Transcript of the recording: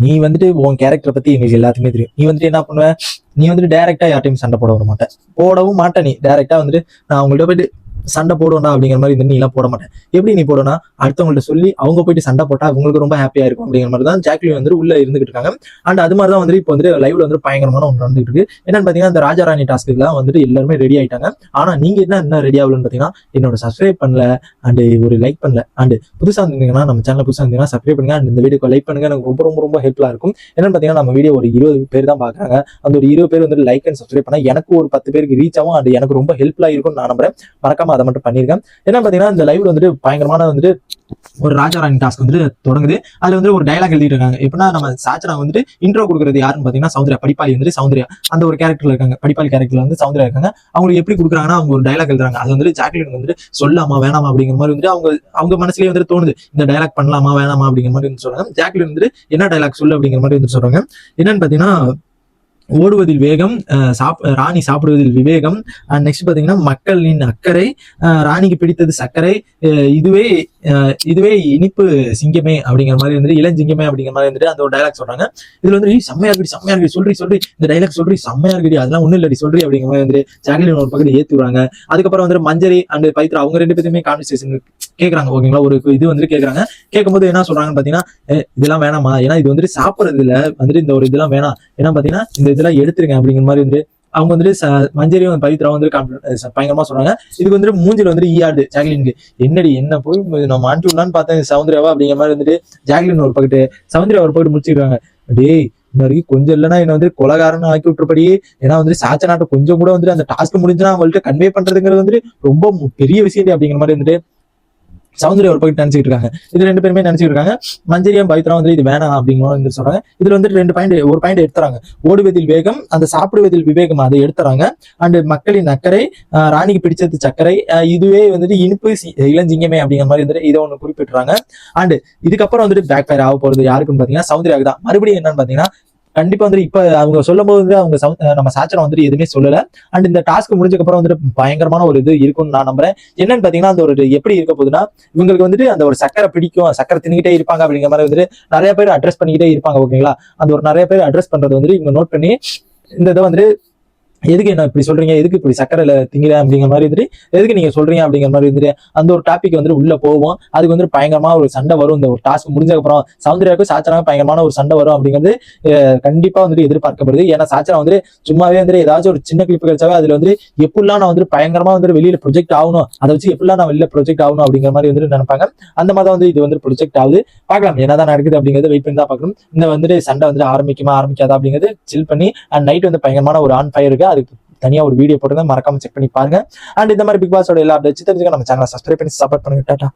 நீ வந்துட்டு உன் கேரக்டர் பத்தி எங்களுக்கு எல்லாத்துக்குமே தெரியும். நீ வந்துட்டு என்ன பண்ணுவ? நீ வந்துட்டு டைரக்டா யார்ட்டையும் சண்டை போட விட மாட்டேன் போடவும் மாட்டேன் நீ. டைரக்டா வந்துட்டு நான் அவங்கள்ட்ட போயிட்டு சண்டை போடுவோம்டா அப்படிங்கிற மாதிரி இந்த நீ எல்லாம் போட மாட்டேன். எப்படி நீ போடனா அடுத்தவங்கள்ட்ட சொல்லி அவங்க போயிட்டு சண்டை போட்டா அவங்களுக்கு ரொம்ப ஹாப்பியா இருக்கும் அப்படிங்கிற மாதிரி தான் ஜாக்லின் வந்து உள்ள இருந்துகிட்டு இருக்காங்க. அண்ட் அது மாதிரி தான் வந்து இப்போ வந்து லைவ்ல வந்து பயங்கரமான ஒன்று நடந்துட்டு இருக்கு. என்னன்னு பாத்தீங்கன்னா இந்த ராஜாராணி டாஸ்க்குலாம் வந்துட்டு எல்லாருமே ரெடி ஆயிட்டாங்க. ஆனா நீங்க என்ன என்ன ரெடி ஆகலன்னு பாத்தீங்கன்னா என்னோட சப்ஸ்கிரைப் பண்ணல அண்ட் ஒரு லைக் பண்ணல. அண்ட் புதுசா இருந்தீங்கன்னா நம்ம சேனல் புதுசா இருந்தீங்கன்னா சப்ஸ்கிரைப் பண்ணுங்க. அண்ட் இந்த வீடியோக்கு லைக் பண்ணுங்க. எனக்கு ரொம்ப ரொம்ப ரொம்ப ஹெல்ப்ஃபுல்லா இருக்கும். என்னன்னு பாத்தீங்கன்னா நம்ம வீடியோ ஒரு இருபது பேர் தான் பாக்குறாங்க. அந்த ஒரு இருபது பேர் வந்து லைக் அண்ட் சப்ஸ்கிரைப் பண்ணா எனக்கு ஒரு பத்து பேருக்கு ரீச் ஆகும். அண்ட் எனக்கு ரொம்ப ஹெல்ப்ஃபுல்லா இருக்கும் நான் நம்புறேன். மறக்காம அதை மட்டும் பண்ணிருக்கேன் என்ன பாத்தீங்கன்னா இந்த லைவ்ல வந்துட்டு பயங்கரமான வந்துட்டு ஒரு ராஜாராணி டாஸ்க் வந்துட்டு தொடங்குது. அதுல வந்து ஒரு டயலாக் எழுதிட்டு இருக்காங்க. எப்படின்னா நம்ம சாச்சரா வந்துட்டு இன்ட்ரோ கொடுக்குறது யாருன்னு பாத்தீங்கன்னா சௌந்தர்யா. படிப்பாளி வந்துட்டு சௌந்தர்யா. அந்த ஒரு கேரக்டர்ல இருக்காங்க. படிப்பாளி கேரக்டர்ல வந்து சௌந்தர்யா இருக்காங்க. அவங்களுக்கு எப்படி கொடுக்குறாங்கன்னா அவங்க ஒரு டயலாக் எழுதுறாங்க. அது வந்துட்டு ஜாக்லின் வந்துட்டு சொல்லாமா வேணாமா? அப்படிங்கிற மாதிரி வந்துட்டு அவங்க அவங்க மனசுலயே வந்துட்டு தோணுது. இந்த டயலாக் பண்ணலாமா வேணாமா அப்படிங்கிற மாதிரி வந்து சொல்றாங்க. ஜாக்லின் வந்துட்டு என்ன டயலாக் சொல்லு? அப்படிங்கிற மாதிரி வந்து சொல்றாங்க. என்னன்னு பாத்தீங்கன்னா ஓடுவதில் வேகம் சாப் ராணி சாப்பிடுவதில் விவேகம். நெக்ஸ்ட் பார்த்தீங்கன்னா மக்களின் அக்கறை. ராணிக்கு பிடித்தது சர்க்கரை. இதுவே இதுவே இனிப்பு சிங்கமே அப்படிங்கிற மாதிரி வந்துட்டு இளஞ்சிங்கமே அப்படிங்கிற மாதிரி வந்துட்டு அந்த ஒரு டைலாக் சொல்றாங்க. இதுல வந்து செம்மையா இருக்கடி செம்மையா இருக்கடி சொல்றி சொல்றி. இந்த டைலாக் சொல்றி செம்மையா இருக்கடி அதெல்லாம் ஒண்ணு இல்லடி சொல்றி அப்படிங்கிற மாதிரி வந்துட்டு சாக்லேட் ஒரு பக்கத்துல ஏத்துறாங்க அதுக்கப்புறம் வந்துட்டு மஞ்சரி அண்ட் பைத்ரா அவங்க ரெண்டு பேருமே கான்வர்சேஷன் கேட்குறாங்க ஓகேங்களா ஒரு இது வந்துட்டு கேட்குறாங்க கேட்கும்போது என்ன சொல்றாங்கன்னு பார்த்தீங்கன்னா இதெல்லாம் வேணாமா ஏன்னா இது வந்துட்டு சாப்பிட்றதுல வந்துட்டு இந்த ஒரு இதெல்லாம் வேணாம். ஏன்னா பார்த்தீங்கன்னா இந்த இதெல்லாம் எடுத்துருங்க அப்படிங்கிற மாதிரி வந்துட்டு அவங்க வந்துட்டு ச- மஞ்சரியும் பவித்ரா வந்து பயங்கரமா சொல்றாங்க. இதுக்கு வந்துட்டு மூஞ்சில் வந்துட்டு ஈயாடு ஜாக்லினுக்கு என்னடி என்ன போய் நம்ம மாட்டி விடலான்னு பார்த்தேன் சௌந்தர்யாவா அப்படிங்கிற மாதிரி வந்துட்டு ஜாக்லின் ஒரு பக்கத்து சௌந்தர்யா ஒரு பக்கத்து முடிச்சிருக்காங்க. டேய் இந்த வரைக்கும் கொஞ்சம் இல்லைன்னா என்ன வந்து கொலகாரன்னு ஆக்கி விட்டுறபடி ஏன்னா வந்து சாச்ச நாட்டை கொஞ்சம் கூட வந்துட்டு அந்த டாஸ்க் முடிஞ்சுனா அவங்கள்ட்ட கன்வே பண்றதுங்கிறது வந்துட்டு ரொம்ப பெரிய விஷயம் அப்படிங்கிற மாதிரி வந்துட்டு சௌந்தர்யா ஒரு பக்கம் நினைச்சிட்டு இருக்காங்க. இது ரெண்டு பேருமே நினைச்சிட்டு இருக்காங்க. மஞ்சரியம் பவித்ரா வந்து இது வேணாம் அப்படிங்கிற சொல்றாங்க. இதுல வந்துட்டு ரெண்டு பாயிண்ட் ஒரு பாயிண்ட் எடுத்துறாங்க. ஓடுவதில் வேகம் அந்த சாப்பிடுவதில் விவேகம் அதை எடுத்துறாங்க. அண்ட் மக்களின் அக்கறை ராணிக்கு பிடிச்சது சர்க்கரை இதுவே வந்துட்டு இனிப்பு இளஞ்சிங்கமே அப்படிங்கிற மாதிரி வந்துட்டு இதை ஒண்ணு குறிப்பிட்டுறாங்க. அண்ட் இதுக்கப்புறம் வந்துட்டு பேக் ஃபயர் ஆக போறது யாருக்குன்னு பாத்தீங்கன்னா சௌந்தர்யாவுக்கு தான். மறுபடியும் என்னன்னு பாத்தீங்கன்னா கண்டிப்பா வந்துட்டு இப்ப அவங்க சொல்லும் போது வந்து அவங்க நம்ம சாச்சனை வந்துட்டு எதுவுமே சொல்லல. அண்ட் இந்த டாஸ்க் முடிஞ்சதுக்கு அப்புறம் வந்துட்டு பயங்கரமான ஒரு இது இருக்கும்னு நான் நம்புறேன். என்னன்னு பாத்தீங்கன்னா அந்த ஒரு எப்படி இருக்க போகுதுன்னா இவங்களுக்கு வந்துட்டு அந்த ஒரு சக்கரை பிடிக்கும். சக்கரை தின்னுகிட்டே இருப்பாங்க அப்படிங்கிற மாதிரி வந்துட்டு நிறைய பேர் அட்ரஸ் பண்ணிக்கிட்டே இருப்பாங்க ஓகேங்களா அந்த ஒரு நிறைய பேர் அட்ரஸ் பண்றது வந்துட்டு இவங்க நோட் பண்ணி இந்த இதை வந்துட்டு எதுக்கு என்ன இப்படி சொல்றீங்க? எதுக்கு இப்படி சக்கரையில திங்கிறேன் அப்படிங்கிற மாதிரி இருந்துட்டு எதுக்கு நீங்க சொல்றீங்க அப்படிங்கிற மாதிரி வந்துட்டு அந்த ஒரு டாபிக் வந்துட்டு உள்ள போவோம் அதுக்கு வந்து பயங்கரமா ஒரு சண்டை வரும். இந்த ஒரு டாஸ்க் முடிஞ்சதுக்கப்புறம் சௌந்தர்யாவுக்கும் பயங்கரமான ஒரு சண்டை வரும் அப்படிங்கிறது கண்டிப்பா வந்துட்டு எதிர்பார்க்கப்படுது. ஏன்னா சாச்சனா வந்து சும்மாவே வந்து ஏதாச்சும் ஒரு சின்ன கிளிப்பு கிடைச்சாவே அதுல வந்து எப்படிலாம் நான் வந்து பயங்கரமா வந்து வெளியில ப்ரொஜெக்ட் ஆகணும் அதை வச்சு எப்படிலாம் நான் வெளியில ப்ரொஜெக்ட் ஆகணும் அப்படிங்கிற மாதிரி வந்து நினைப்பாங்க. அந்த மாதிரி தான் வந்து இது வந்து ப்ரொஜெக்ட் ஆகுது. பார்க்கலாம் என்னதான் நடக்குது அப்படிங்கறத வெயிட் பண்ணி தான் பார்க்கணும். இந்த வந்துட்டு சண்டை வந்துட்டு ஆரம்பிக்குமா ஆரம்பிக்காதா அப்படிங்கிறது சில் பண்ணி அண்ட் நைட் வந்து பயங்கரமான ஒரு ஆன் ஃபயர் இருக்கு. அதுக்கு தனியாக ஒரு வீடியோ போட்டுங்க மறக்காம செக் பண்ணி பாருங்க. அண்ட் இந்த மாதிரி பிக் பாஸோட எல்லா அப்டேட்ஸ் தெரிஞ்சுக்க நம்ம சேனலை சப்ஸ்கிரைப் பண்ணி சப்போர்ட் பண்ணுங்க. டாட்டா